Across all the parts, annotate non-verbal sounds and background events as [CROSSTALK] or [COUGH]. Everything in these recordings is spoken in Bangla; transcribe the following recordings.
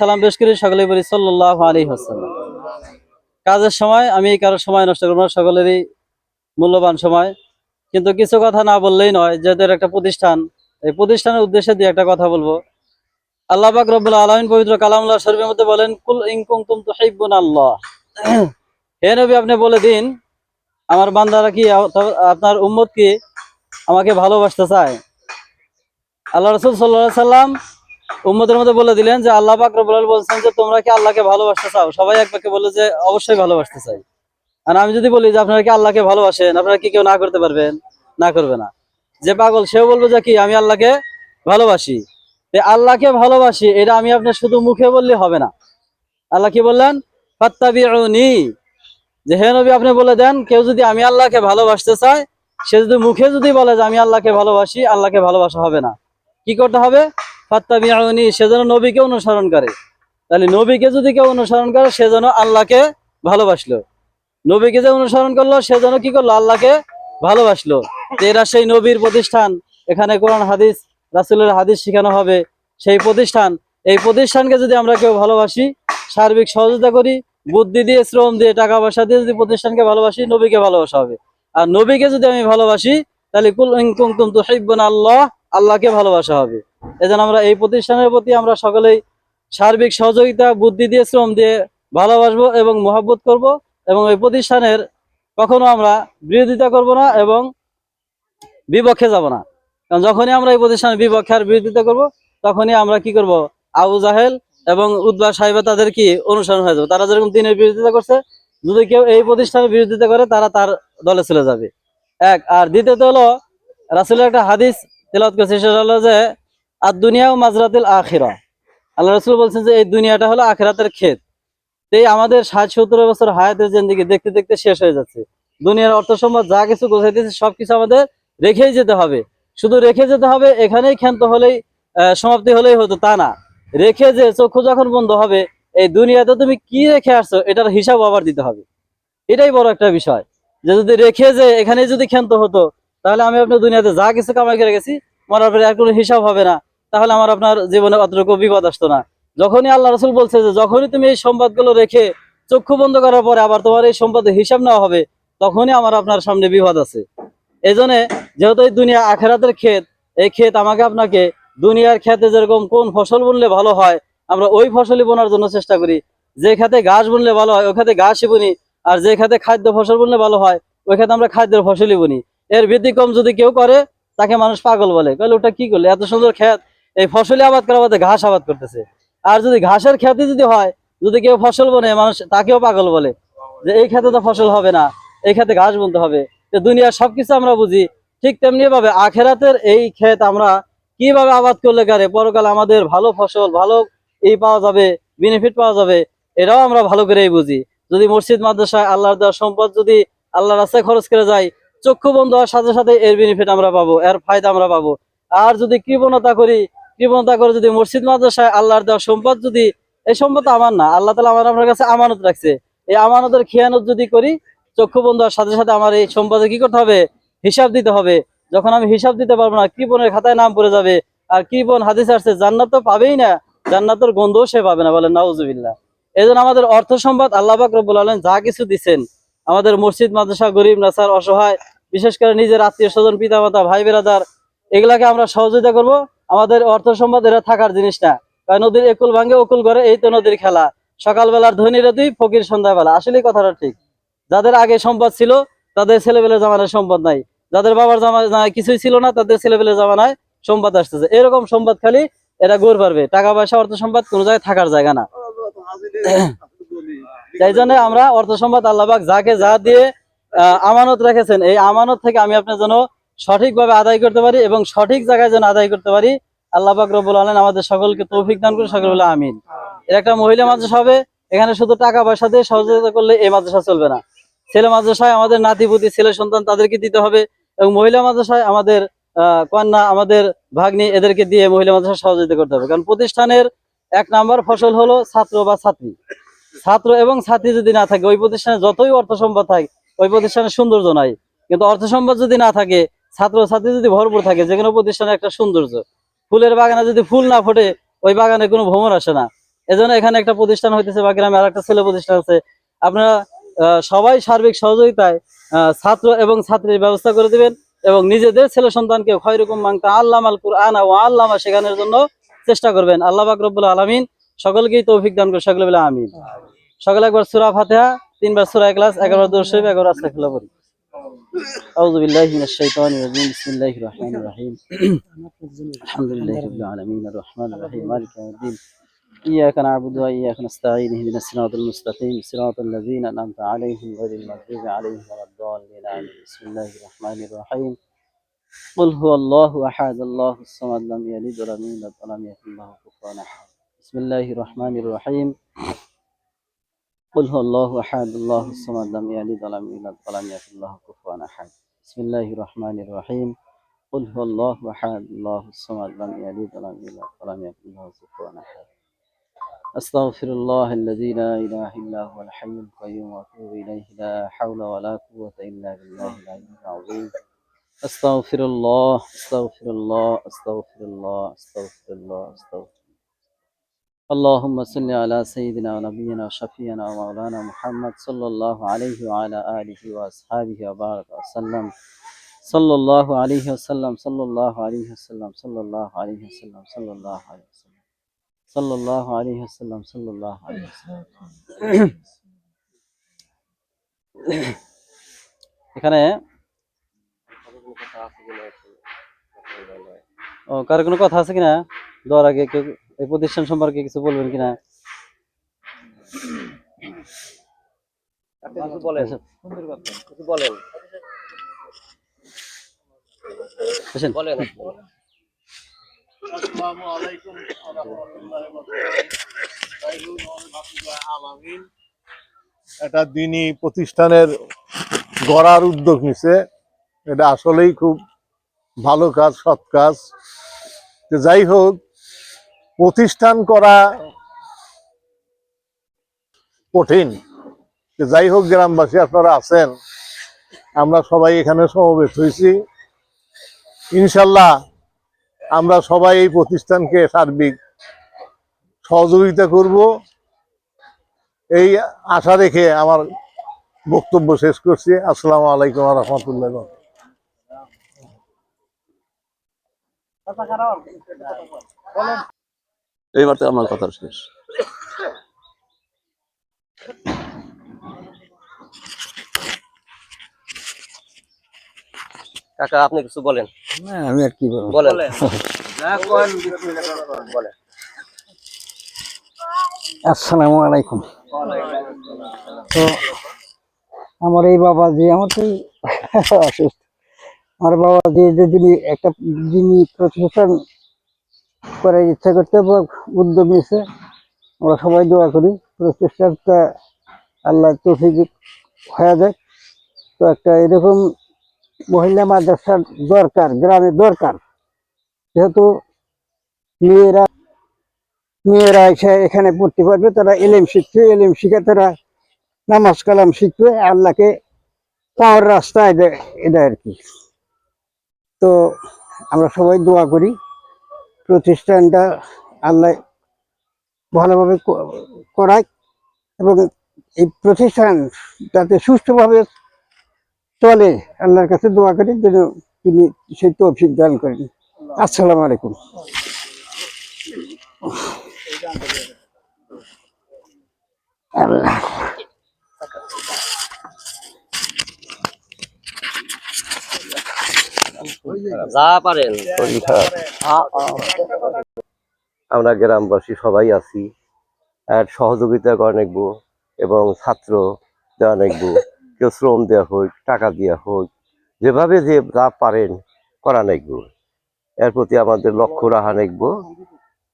সালাম করি সকলে বলি সাল্লাহ আলী হাসাল্লাম কাজের সময়, আমি কারও সময় নষ্ট করব সকলেরই মূল্যবান সময়। কিন্তু কিছু কথা না বললেই নয়, যেহেতু একটা প্রতিষ্ঠান, এই প্রতিষ্ঠানের উদ্দেশ্যে দিয়ে একটা কথা বলব। আল্লাহ পাক রব্বুল আলমিন পবিত্র কালামুল্লাহ শরীফের মধ্যে বলেন, কুল ইনকুম তুম তো আল্লাহ হে নবী, আপনি বলে দিন, আমার বান্দারা কি, আপনার উম্মত কি আমাকে ভালোবাসতে চায়? আল্লাহ রসুল সাল্লাহ সাল্লাম উম্মতের মধ্যে বলে দিলেন যে, আল্লাহ পাক বলছেন যে, তোমরা কি আল্লাহকে ভালোবাসতে চাও? সবাই এক বাক্যে বলে যে, অবশ্যই ভালোবাসতে চাই। আর আমি যদি বলি যে, আপনারা কি আল্লাহকে ভালোবাসেন? আপনারা কি কেউ না করতে পারবেন? না করবে না। যে পাগল, সেও বলবে যে, কি, আমি আল্লাহকে ভালোবাসি। আল্লাহকে ভালোবাসি, এটা আমি আপনার শুধু মুখে বললে হবে না। আল্লাহ কি বললেন? ফাত্তাবিউনি। যে, হে নবী, আপনি বলে দেন, কেউ যদি আমি আল্লাহকে ভালোবাসতে চায়, সে যদি মুখে যদি বলে যে, আমি আল্লাহকে ভালোবাসি, আল্লাহকে ভালোবাসা হবে না। কি করতে হবে? ফাত্তাবিউনি সে যেন নবীকে অনুসরণ করে। তাহলে নবীকে যদি কেউ অনুসরণ করে, সে যেন আল্লাহকে ভালোবাসলো। নবীকে যে অনুসরণ করল, সে যেন কি করল? আল্লাহকে ভালোবাসলো। এরা সেই নবীর প্রতিষ্ঠান। এখানে কোরআন, হাদিস, রাসুলের হাদিস শেখানো হবে। সেই প্রতিষ্ঠান, এই প্রতিষ্ঠানকে যদি আমরা কেউ ভালোবাসি, সার্বিক সহযোগিতা করি, বুদ্ধি দিয়ে, শ্রম দিয়ে টাকা পয়সা দিয়ে যদি প্রতিষ্ঠানকে ভালোবাসি, নবীকে ভালোবাসা হবে। আর নবীকে যদি আমি ভালোবাসি, তাহলে কুল ইন কুনতুম তুহিব্বুনা আল্লাহ, আল্লাহকে ভালোবাসা হবে। এজন্য আমরা এই প্রতিষ্ঠানের প্রতি আমরা সকলেই সার্বিক সহযোগিতা, বুদ্ধি দিয়ে, শ্রম দিয়ে ভালোবাসবো এবং মহাব্বত করব এবং এই প্রতিষ্ঠানের কখনো আমরা বিরোধিতা করব না এবং বিপক্ষে যাব না। কারণ যখনই আমরা এই প্রতিষ্ঠানের বিপক্ষে আর বিরোধিতা করব, তখনই আমরা কি করব? আবু জাহেল এবং উদ্বা সাহেবা তাদের কি অনুসরণ হয়ে যাবে? তারা যেরকম দিনের বিরোধিতা করছে, যদি কেউ এই প্রতিষ্ঠানের বিরোধিতা করে, তারা তার দলে চলে যাবে। এক, আর দ্বিতীয়ত হলো রাসুলের একটা হাদিস তেলাত করছে, সেটা হলো যে আর দুনিয়া ও মাজরাতিল আখিরা। আল্লাহ রসুল বলছেন যে, এই দুনিয়াটা হলো আখেরাতের ক্ষেত। এই আমাদের ষাট সত্তর বছর হায়াতের জিন্দিগি দেখতে দেখতে শেষ হয়ে যাচ্ছে। দুনিয়ার অর্থ সম্পদ যা কিছু গোছাইতেছে, সবকিছু আমাদের রেখেই যেতে হবে। শুধু রেখে যেতে হবে, এখানেই ক্ষান্ত হলেই সমাপ্তি হলেই হতো, তা না। রেখে যে চক্ষু যখন বন্ধ হবে, এই দুনিয়াতে তুমি কি রেখে আসছো, এটার হিসাব আবার দিতে হবে। এটাই বড় একটা বিষয়। যে যদি রেখে যে এখানে যদি ক্ষান্ত হতো, তাহলে আমি আপনার দুনিয়াতে যা কিছু কামাই করে গেছি মরার পরে আর কোনো হিসাব হবে না। তাহলে আমার আপনার জীবনে অতটুকু বিপদ আসতো না। যখনই আল্লাহ রসুল বলছে যে, যখনই তুমি এই সম্পদগুলো রেখে চক্ষু বন্ধ করার পরে আবার তোমার এই সম্পদের হিসাব নেওয়া হবে, তখনই আমার আপনার সামনে বিপদ আছে। এই জন্য যেহেতু এই দুনিয়া আখেরাতের ক্ষেত, এই ক্ষেত আমাকে আপনাকে দুনিয়ার ক্ষেতে যেরকম কোন ফসল বুনলে ভালো হয়, আমরা ওই ফসলই বোনার জন্য চেষ্টা করি। যে খাতে ঘাস বুনলে ভালো হয়, ওই খাতে ঘাসই বুনি। আর যে খাতে খাদ্য ফসল বুনলে ভালো হয়, ওই খাতে আমরা খাদ্যের ফসলই বুনি। এর ব্যতিক্রম যদি কেউ করে তাকে মানুষ পাগল বলে। তাহলে ওটা কি করলে? এত সুন্দর ক্ষেত, এই ফসলি আবাদ করার বাদে ঘাস আবাদ করতেছে। আর যদি ঘাসের খ্যাতি যদি হয়, যদি কেউ ফসল বনে, মানুষ তাকেও পাগল বলে। যে এই খেতে তো ফসল হবে না, এই খেতে ঘাস বুনতে হবে। তো দুনিয়ার সবকিছু আমরা বুঝি, ঠিক তেমনি ভাবে আখেরাতের এই ক্ষেত আমরা কীভাবে আবাদ করলে গারে? পরকালে আমাদের ভালো ফসল, ভালো এই পাওয়া যাবে বেনিফিট পাওয়া যাবে, এটাও আমরা ভালো করেই বুঝি। যদি মসজিদ, মাদ্রাসায় আল্লাহর দেওয়ার সম্পদ যদি আল্লাহর রাস্তায় খরচ করে যাই চক্ষু বন্ধ হওয়ার সাথে সাথে এর বেনিফিট আমরা পাবো, এর ফায়দা আমরা পাবো। আর যদি কৃপণতা করি, কৃপণতা করে যদি মসজিদ, মাদ্রাসায় আল্লাহর দেওয়া সম্পদ যদি, এই সম্পদ আমার না, আল্লাহ তালা আমার আপনার কাছে আমানত রাখছে। এই আমানতের খেয়ানত যদি করি, চক্ষু বন্ধ হওয়ার সাথে সাথে আমার এই সম্পদে কি করতে হবে? হিসাব দিতে হবে। যখন আমি হিসাব দিতে পারব না, কৃপণের খাতায় নাম পড়ে যাবে। আর কৃপণ হাদিস আসছে, জান্নাত তো পাবেই না, জান্নাতের গন্ধও সে পাবে না বলেন নাউজুবিল্লাহ। এই আমাদের অর্থ সম্পদ আল্লাহ রব্বুল আলম যা কিছু দিচ্ছেন আমাদের মসজিদ, মাদ্রাসা, গরিব, নাসার, অসহায়, বিশেষ করে নিজের আত্মীয় স্বজন পিতা মাতা ভাই বেরাদার, এগুলাকে আমরা সহযোগিতা করব। আমাদের অর্থ সম্পদ, এরা থাকার জিনিস না কারণ নদীর একুল ভাঙ্গে উকুল করে, এই তো নদীর খেলা। সকালবেলার ধনীরা দুই ফকির সন্ধ্যাবেলা। আসলেই কথাটা ঠিক। যাদের আগে সম্পদ ছিল, তাদের ছেলেবেলের জামানায় সম্পদ নাই। যাদের বাবার জামানায় কিছুই ছিল না, তাদের ছেলেবেলের জামানায় সম্পদ আসতেছে। এরকম সম্পদ খালি এরা গড় পারবে। টাকা পয়সা অর্থ সম্পদ কোনো জায়গায় থাকার জায়গা না। তাই জন্য আমরা অর্থ সম্পদ আল্লাহবাক যাকে যা দিয়ে আমানত রেখেছেন, এই আমানত থেকে আমি আপনার জন্য সঠিকভাবে আদায় করতে পারি এবং সঠিক জায়গায় যেন আদায় করতে পারি। আল্লাহবাক রবুল আলম আমাদের সকলকে তৌফিক দান করে সকল আমিন। এর একটা মহিলা মাদ্রাসা হবে, এখানে শুধু টাকা পয়সা দিয়ে সহযোগিতা করলে এই মাদ্রাসা চলবে না। ছেলে মাদ্রাসায় আমাদের নাতিপুতি, ছেলে সন্তান তাদেরকে দিতে হবে এবং মহিলা মাদ্রাসায় আমাদের কন্যা, আমাদের ভাগ্নি এদেরকে দিয়ে মহিলা মাদ্রাসা সহযোগিতা করতে হবে। কারণ প্রতিষ্ঠানের এক নাম্বার ফসল হলো ছাত্র বা ছাত্রী। ছাত্র এবং ছাত্রী যদি না থাকে, ওই প্রতিষ্ঠানে যতই অর্থ সম্পদ থাকে, ওই প্রতিষ্ঠানের সৌন্দর্য নাই। কিন্তু অর্থ সম্পদ যদি না থাকে, ছাত্র ছাত্রী যদি ভরপুর থাকে, যে কোনো প্রতিষ্ঠানে একটা সৌন্দর্য। ফুলের বাগানে যদি ফুল না ফোটে, ওই বাগানে কোনো ভ্রমণ আসে না। এজন্য এখানে একটা প্রতিষ্ঠান হইতেছে বা গ্রামে আর একটা ছেলে প্রতিষ্ঠান আছে। আপনারা সবাই সার্বিক সহযোগিতায় ছাত্র এবং ছাত্রীর ব্যবস্থা করে দিবেন এবং নিজেদের ছেলে সন্তানকে খয়রকম মাংতা আল্লাহ আল ও আল্লামা শেখানোর জন্য চেষ্টা করবেন। আল্লাহ পাক রব্বুল আলামিন সকলকেই তৌফিক দান করে সকলে বলে আমিন সকলে একবার সূরা ফাতিহা তিনবার সূরা ইখলাস একবার দরুদ শরীফ একবার আস্তাগফিরুল্লাহ পড়ি আউযু বিল্লাহি মিনাশ শাইতানির রাজিম বিসমিল্লাহির রহমানির রহিম আলহামদুলিল্লাহি রাব্বিল আলামিন আর রহমানির রহিম মালিকি ইয়াউমিদ্দিন إياك نعبد وإياك نستعين اهدنا الصراط المستقيم صراط الذين أنعمت عليهم غير المغضوب عليهم ولا الضالين آمين بسم الله الرحمن الرحيم قل هو الله أحد الله الصمد لم يلد ولم يولد ولم يكن له كفوا أحد بسم الله الرحمن الرحيم قل هو الله أحد الله الصمد لم يلد ولم يولد ولم يكن له كفوا أحد بسم الله الرحمن الرحيم قل هو الله أحد الله الصمد لم يلد ولم يولد ولم يكن له كفوا أحد أستغفر الله الذي لا إله إلا هو الحي القيوم وأتوب إليه لا حول ولا قوة إلا بالله العلي العظيم أستغفر الله أستغفر الله أستغفر الله أستغفر الله أستغفر اللهم صل على سيدنا ونبينا وشفينا ومولانا محمد صلى الله عليه وعلى آله وأصحابه وبارك وسلم صلى الله عليه وسلم صلى الله عليه وسلم صلى الله عليه وسلم صلى الله عليه وسلم صلى الله عليه وسلم صلى الله عليه وسلم এখানে ও কার কোনো কথা আছে কিনা দেওয়ার আগে কেউ এই প্রতিষ্ঠান সম্পর্কে কিছু বলবেন কিনা? কিছু বলেন। কিছু বলেন। আসেন। একটা দিনই প্রতিষ্ঠানের গড়ার উদ্যোগ নিছে। এটা আসলেই খুব ভালো কাজ সৎ কাজ। যাই হোক প্রতিষ্ঠান করা কঠিন। যাই হোক, গ্রামবাসী আপনারা আছেন, আমরা সবাই এখানে সমবেত হয়েছি। ইনশাল্লাহ আমরা সবাই এই প্রতিষ্ঠানকে সার্বিক সহযোগিতা করব। এই আশা রেখে আমার বক্তব্য শেষ করছি। আসসালামু আলাইকুম রহমতুল্লাহ এইবার তো আমার কথা শেষ। কাকা আপনি কিছু বলেন? আমি আর কি বলব? বলেন। বলেন। আসসালামু আলাইকুম। তো আমার এই বাবাজি আমার তো [LAUGHS] অসুস্থ। আমার বাবাজি যে যিনি একটা যিনি প্রতিষ্ঠান করার ইচ্ছা করতে বা উদ্যোগ নিয়েছে। আমরা সবাই দোয়া করি প্রতিষ্ঠানটা আল্লাহ তৌফিক হয়ে যায় তো একটা এরকম মহিলা মাদ্রাসার দরকার গ্রামে দরকার। যেহেতু মেয়েরা মেয়েরা এসে এখানে পড়তে পারবে তারা এলেম শিখবে এলেম শিখে তারা নামাজ কালাম শিখবে, আল্লাহকে পাওয়ার রাস্তা এটা আর কি। তো আমরা সবাই দোয়া করি। প্রতিষ্ঠানটা আল্লাহ ভালোভাবে করায় এবং এই প্রতিষ্ঠান যাতে সুষ্ঠুভাবে চলে। আল্লাহর কাছে দোয়া করি যেন তিনি সেই তৌফিক দান করেন। আসসালামু আলাইকুম। আল্লাহ। যা পারেন। আমরা গ্রামবাসী সবাই আছি। আর সহযোগিতা করা নেকবো এবং ছাত্র দেওয়া নেকবো কেউ শ্রম দেওয়া হোক টাকা দেওয়া হোক যেভাবে যে যা পারেন করা নেকবো এর প্রতি আমাদের লক্ষ্য রাখা নেকবো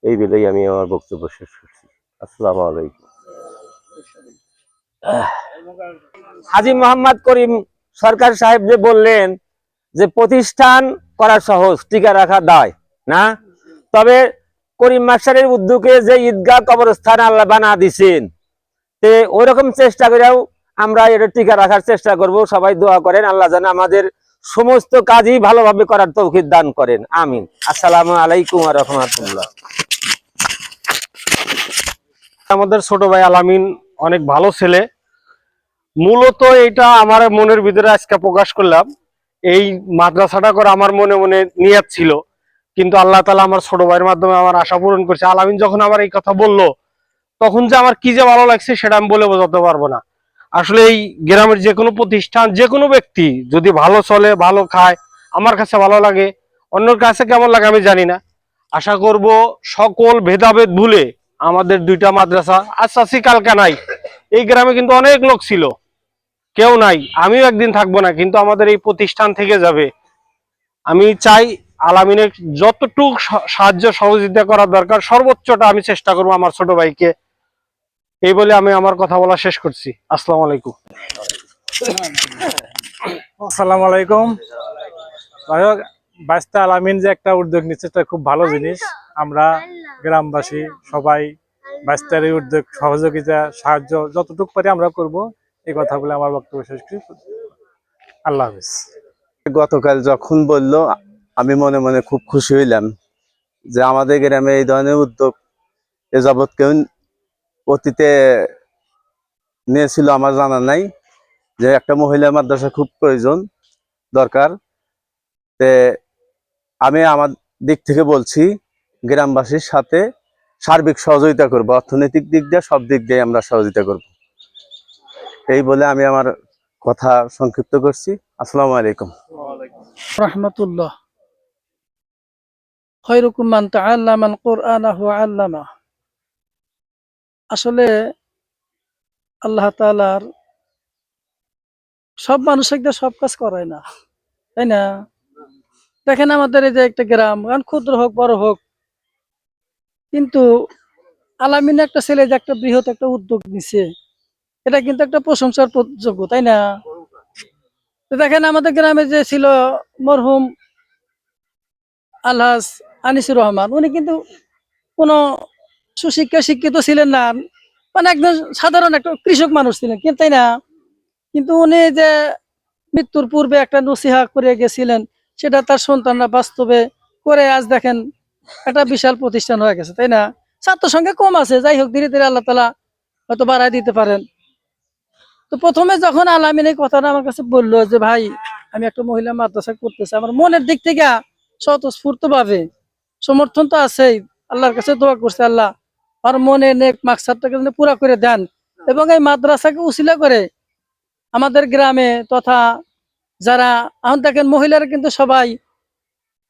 এই বেলেই আমি আমার বক্তব্য শেষ করছি। আসসালামু আলাইকুম। হাজি মোহাম্মদ করিম সরকার সাহেব যে বললেন যে প্রতিষ্ঠান করা সহজ, টিকা রাখা দায়, না? তবে করিম মাস্টারের উদ্যোগে যে ঈদগাহ কবরস্থান আল্লাহ বানা দিছেন, তে ওইরকম চেষ্টা করেও আমরা এটা টিকা রাখার চেষ্টা করব। সবাই দোয়া করেন, আল্লাহ যেন আমাদের সমস্ত কাজই ভালোভাবে করার তৌফিক দান করেন। আমিন। আসসালামু আলাইকুম রহমতুল্লাহ। আমাদের ছোট ভাই আলামিন অনেক ভালো ছেলে। মূলত এটা আমার মনের ভিতরে আজকে প্রকাশ করলাম। এই মাদ্রাসাটা করে আমার মনে মনে নিয়াত ছিল। কিন্তু আল্লাহ তালা আমার ছোট ভাইয়ের মাধ্যমে আমার আশা পূরণ করছে। আলামিন যখন আমার এই কথা বলল, তখন যে আমার কি যে ভালো লাগছে সেটা আমি বলে বোঝাতে পারব না। আসলে এই গ্রামের যে কোনো প্রতিষ্ঠান যে কোনো ব্যক্তি যদি ভালো চলে, ভালো খায়, আমার কাছে ভালো লাগে, অন্যর কাছে কেমন লাগে আমি জানি না। আশা করব সকল ভেদাভেদ ভুলে আমাদের দুইটা মাদ্রাসা আশ্বাসী কালকা নাই। এই গ্রামে কিন্তু অনেক লোক ছিল। কেউ নাই, আমিও একদিন থাকব না, কিন্তু আমাদের এই প্রতিষ্ঠান থেকে যাবে। আমি চাই আলামিনের যতটুকু সাহায্য সহযোগিতা করা দরকার, সর্বোচ্চটা আমি চেষ্টা করব আমার ছোট ভাইকে। এই বলে আমি আমার কথা বলা শেষ করছি। আসসালামু আলাইকুম। আসসালামু আলাইকুম। যাই হোক আলামিন যে একটা উদ্যোগ নিচ্ছে, এটা খুব ভালো জিনিস। আমরা গ্রামবাসী সবাই বাইস্তার এই উদ্যোগ সহযোগিতা, সাহায্য যতটুকু পারি আমরা করব। এই কথা বলে আমার বক্তব্য শেষ করি। আল্লাহ হাফিজ। গতকাল যখন বলল, আমি মনে মনে খুব খুশি হইলাম যে আমাদের গ্রামে এই ধরনের উদ্যোগ এ যাবৎ কেউ অতীতে নিয়েছিল আমার জানা নাই যে একটা মহিলা মাদ্রাসা খুব প্রয়োজন, দরকার। তে আমি আমার দিক থেকে বলছি, গ্রামবাসীর সাথে সার্বিক সহযোগিতা করব, অর্থনৈতিক দিক দিয়ে সব দিক দিয়ে আমরা সহযোগিতা করব। এই বলে আমি আমার কথা সংক্ষিপ্ত করছি। আসসালামু আলাইকুম। রহমতুল্লাহ। খৈরুকুম মান তাআল্লামা আল ওয়া আল্লামা। আসলে আল্লাহ তাআলার সব মানুষ একদম সব কাজ করায় না, তাই না? দেখেন আমাদের এই যে একটা গ্রাম, কারণ ক্ষুদ্র হোক, বড় হোক, কিন্তু আলামিন একটা ছেলে যে একটা বৃহৎ একটা উদ্যোগ নিছে এটা কিন্তু একটা প্রশংসার যোগ্য, তাই না? দেখেন আমাদের গ্রামে যে ছিল মরহুম আলহাজ আনিসুর রহমান, উনি কিন্তু কোনো সুশিক্ষা শিক্ষিত ছিলেন না মানে একদম সাধারণ একটা কৃষক মানুষ ছিলেন কিন্তু তাই না? কিন্তু উনি যে মৃত্যুর পূর্বে একটা নসিহা করে গেছিলেন, সেটা তার সন্তানরা বাস্তবে করে আজ দেখেন একটা বিশাল প্রতিষ্ঠান হয়ে গেছে, তাই না? ছাত্র সংখ্যা কম আছে, যাই হোক, ধীরে ধীরে আল্লাহ তালা হয়তো বাড়ায় দিতে পারেন। তো প্রথমে যখন আলামিন এই কথাটা আমার কাছে বলল যে, ভাই, আমি একটা মহিলা মাদ্রাসা করতেছি, আমার মনের দিক থেকে স্বতঃস্ফূর্ত ভাবে সমর্থন তো আছেই। আল্লাহর কাছে দোয়া করছে, আল্লাহ আর মনে নেক মাকসাদটাকে যেন পুরা করে দেন এবং এই মাদ্রাসাকে উসিলা করে আমাদের গ্রামে তথা যারা, এখন দেখেন মহিলারা কিন্তু সবাই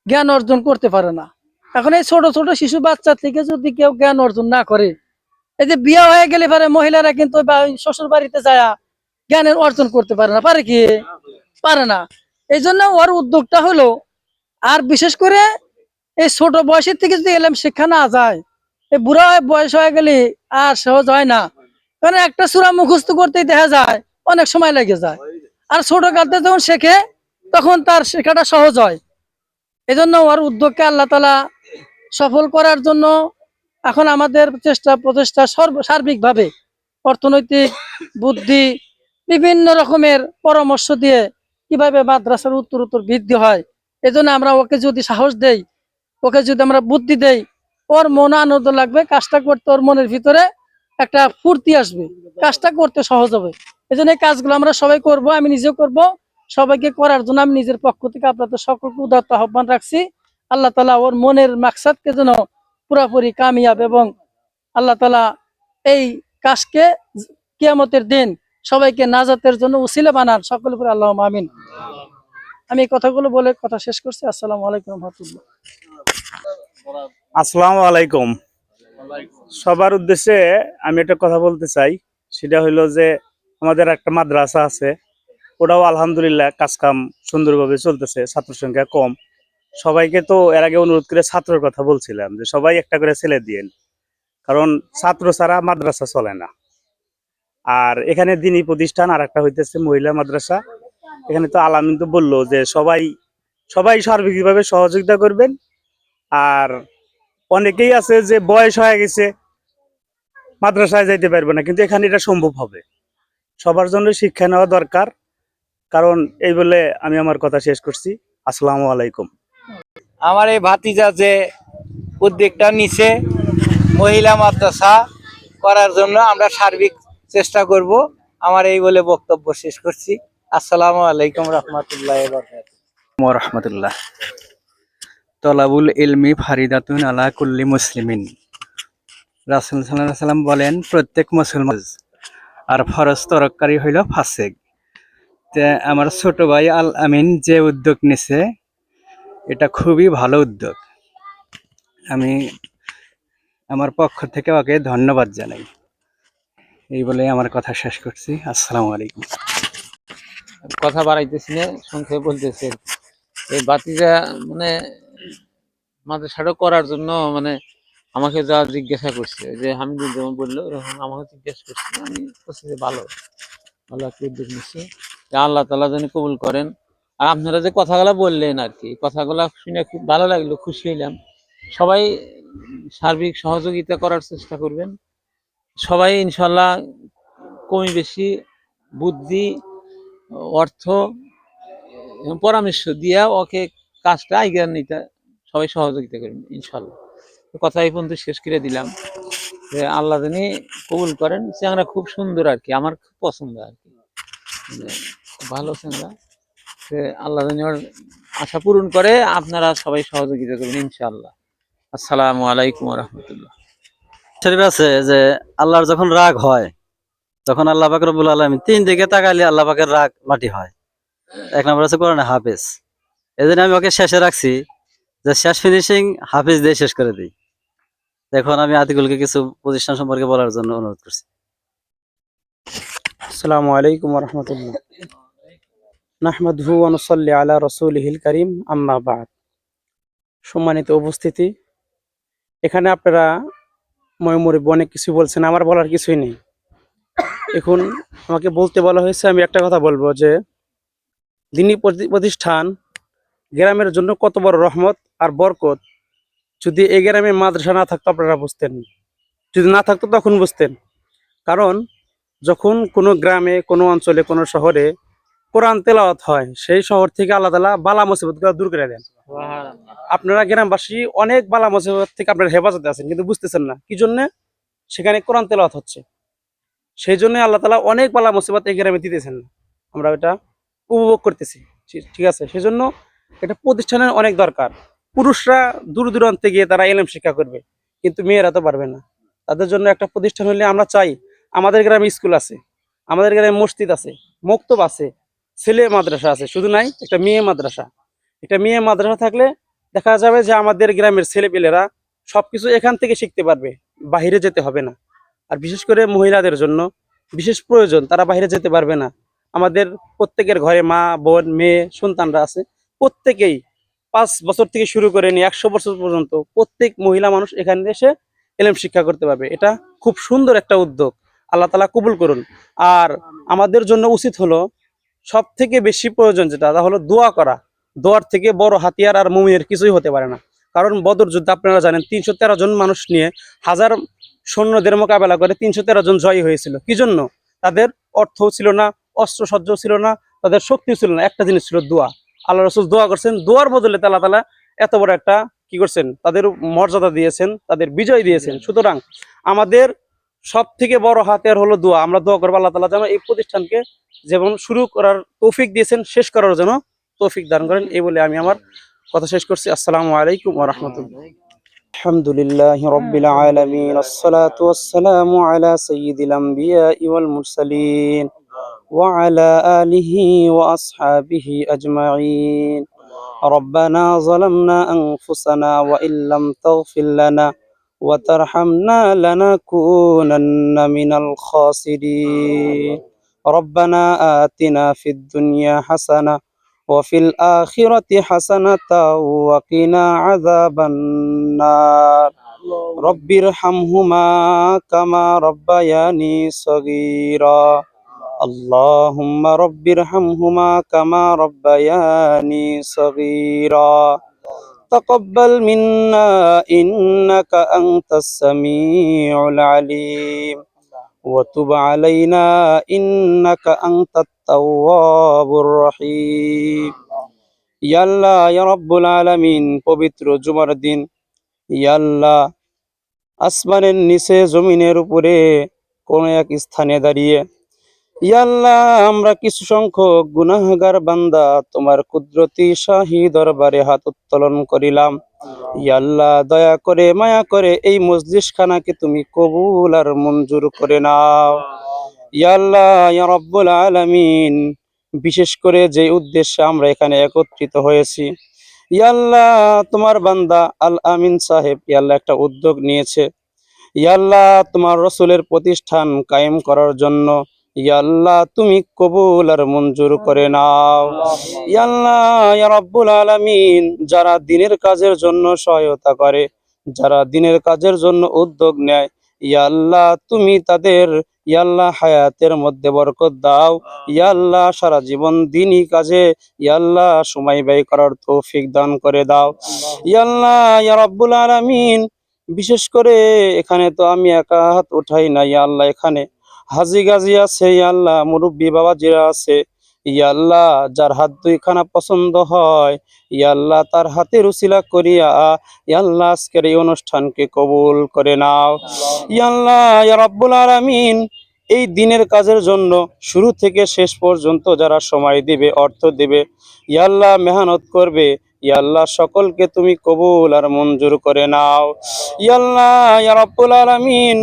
জ্ঞান অর্জন করতে পারে না। এখন এই ছোট ছোট শিশু বাচ্চা থেকে যদি কেউ জ্ঞান অর্জন না করে, এই যে বিয়ে হয়ে গেলে পারে মহিলারা কিন্তু শ্বশুর বাড়িতে যায় জ্ঞানের অর্জন করতে পারে না। পারে কি? পারে না। এই জন্য ওর উদ্যোগটা হলো, আর বিশেষ করে এই ছোট বয়সের থেকে যদি এলাম শিক্ষা না যায়, এই বুড়া বয়স হয়ে গেলে আর সহজ হয় না। কারণ একটা সুরা মুখস্থ করতেই দেখা যায়, অনেক সময় লেগে যায়। আর ছোট কালতে যখন শেখে, তখন তার শেখাটা সহজ হয়। এই জন্য ওর উদ্যোগকে আল্লাহ তালা সফল করার জন্য এখন আমাদের চেষ্টা প্রচেষ্টা সর্ব সার্বিকভাবে অর্থনৈতিক, বুদ্ধি বিভিন্ন রকমের পরামর্শ দিয়ে কীভাবে মাদ্রাসার উত্তর উত্তর বৃদ্ধি হয়। এজন্য আমরা ওকে যদি সাহস দেই, ওকে যদি আমরা বুদ্ধি দেই, ওর মনে আনন্দ লাগবে, কাজটা করতে ওর মনের ভিতরে একটা ফুর্তি আসবে। কাজটা করতে সহজ হবে। এই জন্য এই কাজগুলো আমরা সবাই করব, আমি নিজেও করব। সবাইকে করার জন্য আমি নিজের পক্ষ থেকে আপনাদের সকলকে উদাত্ত আহ্বান রাখছি। আল্লাহ তালা ওর মনের মাকসাদকে যেন পুরাপুরি কামিয়াব এবং আল্লাহ তালা এই কাজকে কিয়ামতের দিন সবাইকে নাজাতের জন্য উসিলে বানান সকল উপরে আল্লাহ আমিন। আমি কথাগুলো বলে কথা শেষ করছি। আসসালামু আলাইকুম রহমতুল্লাহ। আসসালামু আলাইকুম। সবার উদ্দেশ্যে আমি একটা কথা বলতে চাই। সেটা হলো যে আমাদের একটা মাদ্রাসা আছে। ওটাও আলহামদুলিল্লাহ কাজকাম সুন্দরভাবে চলতেছে, ছাত্র সংখ্যা কম। সবাইকে তো এর আগে অনুরোধ করে ছাত্রের কথা বলছিলাম যে সবাই একটা করে ছেলে দিয়েন কারণ ছাত্র ছাড়া মাদ্রাসা চলে না। আর এখানে দিনী প্রতিষ্ঠান আর একটা হইতেছে মহিলা মাদ্রাসা। এখানে তো আলামিন তো বলল যে সবাই সবাই সার্বিকভাবে সহযোগিতা করবেন। আর অনেকেই আছে যে বয়স হয়ে গেছে, মাদ্রাসায় যাইতে পারবে না, কিন্তু এখানে এটা সম্ভব হবে। সবার জন্য শিক্ষা নেওয়া দরকার, কারণ এই বলে আমি আমার কথা শেষ করছি। আসসালামু আলাইকুম। আমার এই ভাতিজা যে উদ্যোগটা নিছে মহিলা মাদ্রাসা করার জন্য আমরা সার্বিক চেষ্টা করব। আমার এই বলে বক্তব্য শেষ করছি। আসসালামু আলাইকুম রহমতুল্লাহ রহমতুল্লাহ। তলাবুল ইলমি ফারিদাতুন আলা কুল্লি মুসলিমিন। রাসুল সাল্লাহ সাল্লাম বলেন, প্রত্যেক মুসলমান আর ফরজ তরকারি হইল ফাসেক। তে আমার ছোট ভাই আল আমিন যে উদ্যোগ নিছে, এটা খুবই ভালো উদ্যোগ। আমি আমার পক্ষ থেকে ওকে ধন্যবাদ জানাই। এই বলে আমার কথা শেষ করছি। আসসালামু আলাইকুম। কথা বাড়াইতেছি না, সংক্ষেপে বলতেছি। এই বাতিটা মানে মাদ্রাসাটা করার জন্য মানে আমাকে যা জিজ্ঞাসা করছে, যে হামিদুল যেমন বলল এরকম আমাকে জিজ্ঞাসা করছে, আমি বলছি যে ভালো ভালো একটা উদ্যোগ নিচ্ছে। আল্লাহ তালা যেন কবুল করেন। আর আপনারা যে কথাগুলো বললেন আর কি কথাগুলো শুনে খুব ভালো লাগল, খুশি হইলাম। সবাই সার্বিক সহযোগিতা করার চেষ্টা করবেন। সবাই ইনশাল্লাহ কমই বেশি বুদ্ধি, অর্থ পরামর্শ দিয়া ওকে কাজটা আইগার নিতে সবাই সহযোগিতা করবেন ইনশাল্লাহ। কথা এই পর্যন্ত শেষ করে দিলাম। যে আল্লাহ জানি কবুল করেন, চ্যাংরা খুব সুন্দর আর কি, আমার খুব পছন্দ আর কি। মানে ভালো চ্যাংরা। সে আল্লাহ জানি ওর আশা পূরণ করে, আপনারা সবাই সহযোগিতা করবেন ইনশাআল্লাহ আসসালামু আলাইকুম রহমতুল্লাহ। শরীফ আছে যে আল্লাহর যখন রাগ হয়, তখন আল্লাহ পাক রব্বুল আলমী তিন দিকে তাকাইলে আল্লাহ পাকের রাগ মাটি হয়। এক নম্বর আছে কোরআনে হাফেজ। জন্য আমি ওকে শেষে রাখছি যে শেষ ফিনিশিং হাফিজ দিয়ে শেষ করে দিই। এখন আমি আতিকুলকে কিছু প্রতিষ্ঠান সম্পর্কে বলার জন্য অনুরোধ করছি। আসসালামু আলাইকুম রহমতুল্লাহ। নাহমাদহু অনুসল্লি আলা রসুলহিল করিম, আম্মা বাদ। সম্মানিত উপস্থিতি, এখানে আপনারা ময়মুরব্বী অনেক কিছু বলছেন, আমার বলার কিছুই নেই। এখন আমাকে বলতে বলা হয়েছে, আমি একটা কথা বলব যে, দিনী প্রতি- প্রতিষ্ঠান গ্রামের জন্য কত বড় রহমত আর বরকত। যদি এই গ্রামে মাদ্রাসা না থাকতো, আপনারা বুঝতেন। যদি না থাকতো, তখন বুঝতেন। কারণ, যখন কোনো গ্রামে, কোনো অঞ্চলে, কোনো শহরে কোরআন তেলাওয়াত হয়, সেই শহর থেকে আল্লাহ তালা বালা মুসিবতগুলো দূর করে দেন। আপনারা গ্রামবাসী অনেক বালা মুসিবত থেকে আপনারা হেফাজতে আছেন, কিন্তু বুঝতেছেন না। কি জন্য? সেখানে কোরআন তেলাওয়াত হচ্ছে। সেই জন্য আল্লাহ তালা অনেক বালা মুসিবত এই গ্রামে দিতেছেন। না আমরা এটা উপভোগ করতেছি। ঠিক- ঠিক আছে? সেজন্য এটা প্রতিষ্ঠানের অনেক দরকার। পুরুষরা দূর দূরান্তে গিয়ে তারা এলএম শিক্ষা করবে, কিন্তু মেয়েরা তো পারবে না। তাদের জন্য একটা প্রতিষ্ঠান হলে আমরা চাই, আমাদের গ্রামে স্কুল আছে, আমাদের গ্রামে মসজিদ আছে, মক্তব আছে, ছেলে মাদ্রাসা আছে। শুধু নাই, একটা মেয়ে মাদ্রাসা। একটা মেয়ে মাদ্রাসা থাকলে দেখা যাবে যে আমাদের গ্রামের ছেলেপেলেরা সবকিছু এখান থেকে শিখতে পারবে বাইরে যেতে হবে না। আর বিশেষ করে মহিলাদের জন্য বিশেষ প্রয়োজন, তারা বাইরে যেতে পারবে না। আমাদের প্রত্যেকের ঘরে মা, বোন, মেয়ে, সন্তানরা আছে। প্রত্যেকেই পাঁচ বছর থেকে শুরু করে নিয়ে একশো বছর পর্যন্ত প্রত্যেক মহিলা মানুষ এখানে এসে এলএম শিক্ষা করতে পারবে। এটা খুব সুন্দর একটা উদ্যোগ। আল্লাহ তালা কবুল করুন। আর আমাদের জন্য উচিত হলো সব থেকে বেশি প্রয়োজন যেটা, তা হলো দোয়া করা। দোয়ার থেকে বড় হাতিয়ার আর মুমিনের কিছুই হতে পারে না। কারণ বদর যুদ্ধ আপনারা জানেন, তিনশো তেরো জন মানুষ নিয়ে হাজার সৈন্যদের মোকাবেলা করে তিনশো তেরো জন জয়ী হয়েছিল। কি জন্য? তাদের অর্থ ছিল না অস্ত্র সজ্জ ছিল না, তাদের শক্তি ছিল না। একটা জিনিস ছিল দোয়া। আল্লাহ রসুল দোয়া করছেন, দোয়ার বদলে তালা তালা এত বড় একটা কি করছেন, তাদের মর্যাদা দিয়েছেন, তাদের বিজয় দিয়েছেন। সুতরাং আমাদের সব থেকে বড় হাতিয়ার হলো দোয়া। আমরা দোয়া করব আল্লাহ তালা যেন এই প্রতিষ্ঠানকে যেমন শুরু করার তৌফিক দিয়েছেন, শেষ করার জন্য তৌফিক দান করেন এই বলে আমি আমার কথা শেষ করছি আসসালামু আলাইকুম ওয়া রাহমাতুল্লাহ আলহামদুলিল্লাহ রব্বিল আলামিন الصلاة والسلام على سيد الأنبياء والمرسلين وعلى آله وأصحابه أجمعين ربنا ظلمنا أنفسنا وإن لم تغفر لنا وترحمنا لنكونن من الخاسرين ربنا آتنا في الدنيا حسنة وفي الآخرة حسنة وقنا عذاب النار. رب ارحمهما كما ربياني صغيرا. اللهم رب ارحمهما كما ربياني صغيرا. تقبل منا إنك أنت السميع العليم. وتب علينا إنك أنت التواب الرحيم ইয়াল্লাহ ইয়া রব্বুল আলামিন পবিত্র জুমার দিন ইয়াল্লাহ আসমানের নিচে জমিনের উপরে কোন এক স্থানে দাঁড়িয়ে ইয়াল্লাহ আমরা কিছু সংখ্যক গুনাহগার বান্দা, তোমার কুদরতি শাহী দরবারে হাত উত্তোলন করিলাম। ইয়াল্লাহ দয়া করে, মায়া করে এই মজলিস খানাকে তুমি কবুল আর মঞ্জুর করে নাও। ইয়াল্লাহ ইয়া রব্বুল আলামিন, বিশেষ করে যে উদ্দেশ্যে আমরা এখানে একত্রিত হয়েছি। ইয়াল্লাহ তোমার বান্দা আল আমিন সাহেব ইয়াল্লাহ একটা উদ্যোগ নিয়েছে। ইয়াল্লাহ তোমার রসুলের প্রতিষ্ঠান কায়েম করার জন্য ইয়াল্লাহ তুমি কবুল আর মঞ্জুর করে নাও। ইয়াল্লাহ ইয়া আলামিন, যারা দিনের কাজের জন্য সহায়তা করে, যারা দিনের কাজের জন্য উদ্যোগ নেয় ইয়াল্লাহ তুমি তাদের ইয়াল্লাহ হায়াতের মধ্যে বরকত দাও। ইয়াল্লাহ সারা জীবন দিনই কাজে ইয়াল্লাহ সময় ব্যয় করার তৌফিক দান করে দাও। ইয়াল্লাহ ইয়া রব্বুল আলামিন, বিশেষ করে এখানে তো আমি একা হাত উঠাই না, ইয়া আল্লাহ, এখানে হাজি গাজি আছে আল্লাহ, মুরব্বী বাবাজিরা আছে, ইয়া আল্লাহ, যার হাত দুইখানা পছন্দ হয়, ইয়া আল্লাহ, তার হাতে রুসিলা করিয়া, ইয়া আল্লাহ, আজকের এই অনুষ্ঠানকে কবুল করে নাও। ইয়া আল্লাহ, ইয়া রব্বুল আলামিন, এই দিনের কাজের জন্য শুরু থেকে শেষ পর্যন্ত যারা সময় দিবে, অর্থ দিবে, ইয়া আল্লাহ, মেহনত করবে, ইয়া আল্লাহ, সকলকে তুমি কবুল আর মঞ্জুর করে নাও। ইয়া আল্লাহ, ইয়া রব্বুল আলামিন,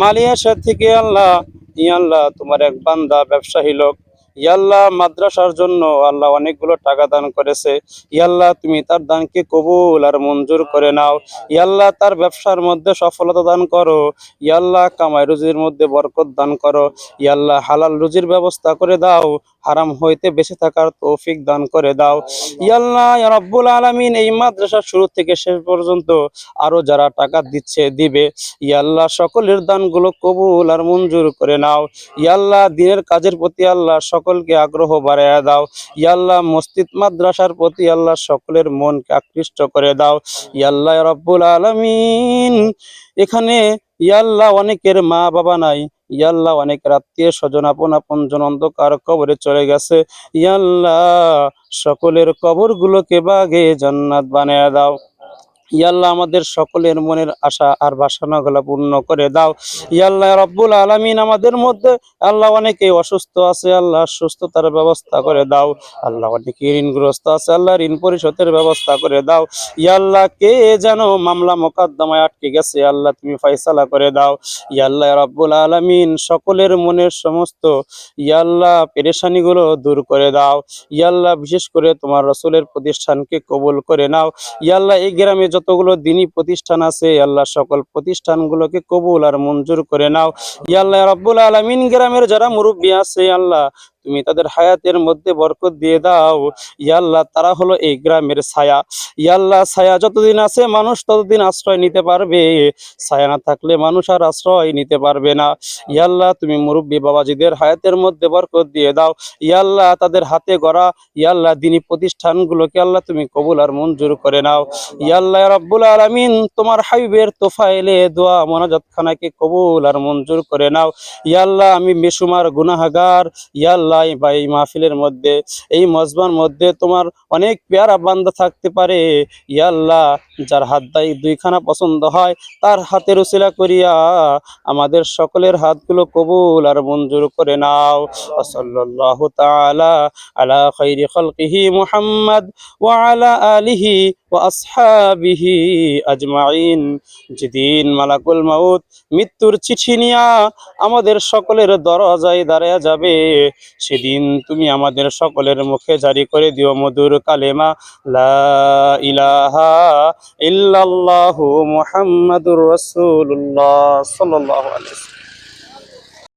মালয়েশিয়া থেকে আল্লাহ ইয়া আল্লাহ তোমার এক বান্দা, ব্যবসায়ী লোক। ইয়াল্লাহ মাদ্রাসার জন্য আল্লাহ অনেকগুলো টাকা দান করেছে। ইয়াল্লাহ তুমি তার দানকে কবুল আর মঞ্জুর করে নাও। ইয়াল্লাহ তার ব্যবসার মধ্যে সফলতা দান করো। ইয়াল্লাহ কামাই রুজির মধ্যে বরকত দান করো। ইয়াল্লাহ হালাল রুজির ব্যবস্থা করে দাও। হারাম হইতে বেঁচে থাকার তৌফিক দান করে দাও। ইয়াল্লাহ ইয়া রব্বুল আলামিন, এই মাদ্রাসা শুরু থেকে শেষ পর্যন্ত আরও যারা টাকা দিচ্ছে, দিবে। ইয়াল্লাহ সকলের দানগুলো কবুল আর মঞ্জুর করে নাও। ইয়াল্লাহ দিনের কাজের প্রতি আল্লাহ সকলকে আগ্রহ বাড়াইয়া দাও। ইয়াল্লাহ মসজিদ, মাদ্রাসার প্রতি আল্লাহ সকলের মনকে আকৃষ্ট করে দাও। ইয়াল্লাহ রব্বুল আলামিন, এখানে ইয়াল্লাহ অনেকের মা বাবা নাই। ইয়াল্লাহ অনেক আত্মীয় স্বজন আপন আপন জন অন্ধকার কবরে চলে গেছে। ইয়াল্লাহ সকলের কবরগুলোকে বাগে জান্নাত বানিয়ে দাও। ইয়াল্লাহ আমাদের সকলের মনের আশা আর বাসনাগুলো পূর্ণ করে দাও। ইয়াল্লাহ রব্বুল আলামিন আমাদের মধ্যে, আল্লাহ অনেকে অসুস্থ আছে, আল্লাহ সুস্থতার ব্যবস্থা করে দাও। আল্লাহ অনেকে ঋণগ্রস্ত আছে, আল্লাহ ঋণ পরিশোধের ব্যবস্থা করে দাও। ইয়াল্লাহ কে যেন মামলা মোকদ্দমায় আটকে গেছে, আল্লাহ তুমি ফয়সালা করে দাও। ইয়াল্লাহ রব্বুল আলামিন সকলের মনের সমস্ত ইয়াল্লাহ পেরেশানিগুলো দূর করে দাও। ইয়াল্লাহ বিশেষ করে তোমার রসুলের প্রতিষ্ঠানকে কবুল করে নাও। ইয়াল্লাহ এই গ্রামে যতগুলো দিনী প্রতিষ্ঠান আছে, আল্লাহ সকল প্রতিষ্ঠানগুলোকে কবুল আর মঞ্জুর করে নাও। ইয়াল্লাহ রব্বুল আলমিন গ্রামের যারা মুরব্বী আছে, আল্লাহ তুমি তাদের হায়াতের মধ্যে বরকত দিয়ে দাও। ইয়াল্লাহ তারা হলো এই গ্রামের ছায়া। ইয়াল্লাহ ছায়া যতদিন আছে মানুষ ততদিন আশ্রয় নিতে পারবে। ছায়া না থাকলে মানুষ আর আশ্রয় নিতে পারবে না। ইয়াল্লাহ তুমি মুরব্বী বাবাজিদের হায়াতের মধ্যে বরকত দিয়ে দাও। ইয়াল্লাহ তাদের হাতে গড়া ইয়াল্লাহ দিনী প্রতিষ্ঠানগুলোকে আল্লাহ তুমি কবুল আর মঞ্জুর করে নাও। ইয়াল্লাহ রব্বুল আলামিন, তোমার হাইবের তোফাইলে দোয়া মোনাজাত খানাকে কবুল আর মঞ্জুর করে নাও। ইয়াল্লাহ আমি বেসুমার গুনাহাগার। ইয়াল্লাহ বা এই মাহফিলের মধ্যে, এই মজবার মধ্যে তোমার অনেক পেয়ারা বান্দা থাকতে পারে। ইয়াল্লাহ যার হাত দাই দুইখানা পছন্দ হয়, তার হাতের উসিলা করিয়া আমাদের সকলের হাতগুলো কবুল আর মঞ্জুর করে নাও। তাআলা আলা খাইরি খালকিহি মুহাম্মদ ওয়া আলা আলিহি আসহাবিহি আজমাইন যেদিন মালাকুল মাউত মৃত্যুর চিঠি নিয়া আমাদের সকলের দরজায় দাঁড়ায় যাবে, সেদিন তুমি আমাদের সকলের মুখে জারি করে দিও মধুর কালেমা, লা ইলাহা ইল্লাল্লাহু মুহাম্মাদুর রাসূলুল্লাহ সাল্লাল্লাহু আলাইহি।